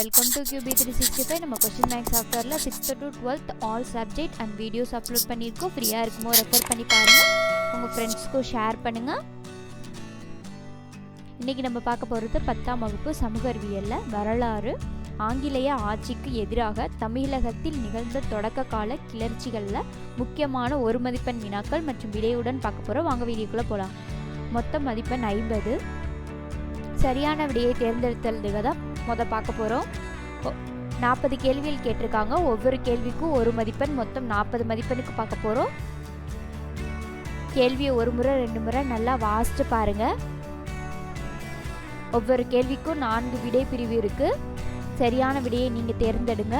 Welcome to QB three sixty five நம்ம question bank சாஃப்ட்வேரில் sixth to twelfth all subject and videos upload பண்ணியிருக்கோம். ஃப்ரீயாக இருக்குமோ refer பண்ணி பாருங்கள் உங்கள் ஃப்ரெண்ட்ஸ்க்கும் ஷேர் பண்ணுங்கள் இன்றைக்கி நம்ம பார்க்க போகிறது பத்தாம் வகுப்பு சமூக அறிவியலில் வரலாறு ஆங்கிலேய ஆட்சிக்கு எதிராக தமிழகத்தில் நிகழ்ந்த தொடக்க கால கிளர்ச்சிகளில் முக்கியமான ஒரு மதிப்பெண் வினாக்கள் மற்றும் விடையுடன் பார்க்க போகிறோம் வாங்க வீடியோக்குள்ளே போகலாம் மொத்த மதிப்பெண் ஐம்பது. சரியான விடையை தேர்ந்தெடுத்ததுக்கு தான் மொதல் பார்க்க போகிறோம் நாற்பது கேள்விகள் கேட்டிருக்காங்க. ஒவ்வொரு கேள்விக்கும் ஒரு மதிப்பெண் மொத்தம் நாற்பது மதிப்பெண்ணுக்கு பார்க்க போகிறோம் கேள்வியை ஒரு முறை ரெண்டு முறை நல்லா வாசித்து பாருங்கள் ஒவ்வொரு கேள்விக்கும் நான்கு விடை பிரிவு இருக்குது சரியான விடையை நீங்கள் தேர்ந்தெடுங்க.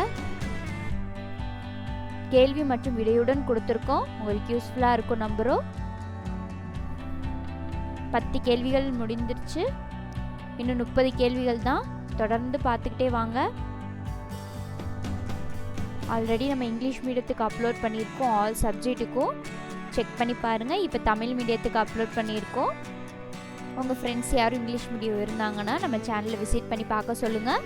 கேள்வி மற்றும் விடையுடன் கொடுத்துருக்கோம். உங்களுக்கு யூஸ்ஃபுல்லாக இருக்கும் நம்புகிறோம் பத்து கேள்விகள் முடிந்துருச்சு இன்னும் முப்பது கேள்விகள் தான். தொடர்ந்து பார்த்துக்கிட்டே வாங்க. ஆல்ரெடி நம்ம இங்கிலீஷ் மீடியத்துக்கு அப்லோட் பண்ணியிருக்கோம். ஆல் சப்ஜெக்ட்டுக்கும் செக் பண்ணி பாருங்கள் இப்போ தமிழ் மீடியத்துக்கு அப்லோட் பண்ணியிருக்கோம். உங்கள் ஃப்ரெண்ட்ஸ் யாரும் இங்கிலீஷ் மீடியம் இருந்தாங்கன்னா நம்ம சேனலை விசிட் பண்ணி பார்க்க சொல்லுங்கள்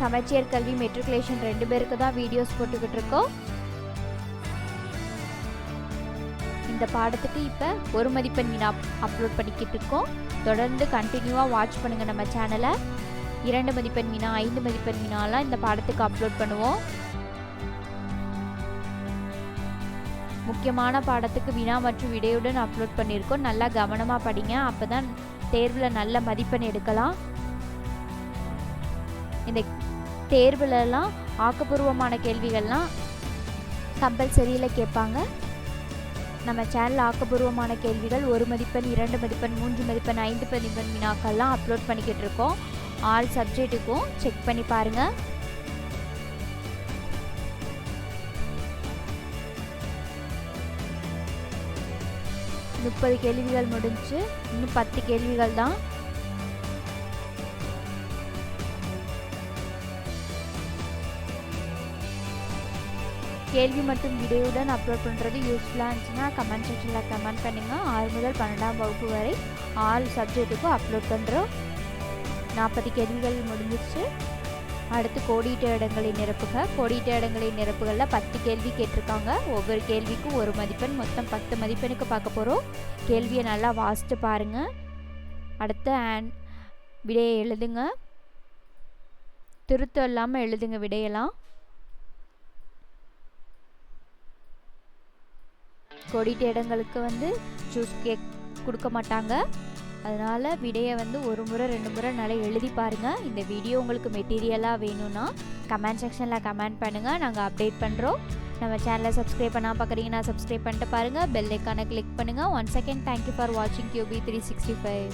சமச்சீர் கல்வி மெட்ரிகுலேஷன் ரெண்டு பேருக்கு தான் வீடியோஸ் போட்டுக்கிட்டு இருக்கோம். இந்த பாடத்துக்கு இப்போ ஒரு மதிப்பெண் வினா அப்லோட் பண்ணிக்கிட்டு இருக்கோம். தொடர்ந்து கண்டினியூவாக வாட்ச் பண்ணுங்கள் நம்ம சேனலை இரண்டு மதிப்பெண் வினா ஐந்து மதிப்பெண் வினாலாம் இந்த பாடத்துக்கு அப்லோட் பண்ணுவோம். முக்கியமான பாடத்துக்கு வினா மற்றும் விடையுடன் அப்லோட் பண்ணியிருக்கோம். நல்லா கவனமாக படிங்க. அப்போ தான் தேர்வில் நல்ல மதிப்பெண் எடுக்கலாம். இந்த தேர்வுலலாம் ஆக்கப்பூர்வமான கேள்விகள்லாம் கம்பல்சரியில் கேட்பாங்க. நம்ம சேனல் ஆக்கப்பூர்வமான கேள்விகள் ஒரு மதிப்பெண் இரண்டு மதிப்பெண் மூன்று மதிப்பெண் ஐந்து மதிப்பெண் வினாக்கள்லாம் அப்லோட் பண்ணிக்கிட்டு இருக்கோம். ஆல் சப்ஜெக்ட்டுக்கும் செக் பண்ணி பாருங்கள் முப்பது கேள்விகள் முடிஞ்சு இன்னும் பத்து கேள்விகள் தான். கேள்வி மற்றும் வீடியோவுடன் அப்லோட் பண்ணுறது யூஸ்ஃபுல்லாக இருந்துச்சுன்னா கமெண்ட் செக்ஷனில் கமெண்ட் பண்ணுங்கள் ஆறு முதல் பன்னெண்டாம் வகுப்பு வரை ஆறு சப்ஜெக்ட்டுக்கும் அப்லோட் பண்ணுறோம் நாற்பது கேள்விகள் முடிஞ்சிச்சு அடுத்து கோடிட்ட இடங்களை நிரப்புக. கோடிட்ட இடங்களை நிரப்புகளில் பத்து கேள்வி கேட்டிருக்காங்க. ஒவ்வொரு கேள்விக்கும் ஒரு மதிப்பெண் மொத்தம் பத்து மதிப்பெண்ணுக்கு பார்க்க போகிறோம் கேள்வியை நல்லா வாசித்து பாருங்கள் அடுத்து ஆன் விடையை எழுதுங்க. திருத்தம் இல்லாமல் எழுதுங்க விடையெல்லாம். கொடிட்ட இடங்களுக்கு வந்து ஜூஸ் கேக் கொடுக்க மாட்டாங்க. அதனால் விடையை வந்து ஒரு முறை ரெண்டு முறை நல்லா எழுதி பாருங்கள் இந்த வீடியோ உங்களுக்கு மெட்டீரியலாக வேணும்னா கமெண்ட் செக்ஷனில் கமெண்ட் பண்ணுங்கள் நாங்கள் அப்டேட் பண்ணுறோம் நம்ம சேனலை சப்ஸ்கிரைப் பண்ணால் பார்க்குறீங்கன்னா சப்ஸ்கிரைப் பண்ணிட்டு பாருங்கள் பெல் ஐக்கானை கிளிக் பண்ணுங்கள் one second thank you for வாட்சிங் கியூபி த்ரீ சிக்ஸ்டி ஃபைவ்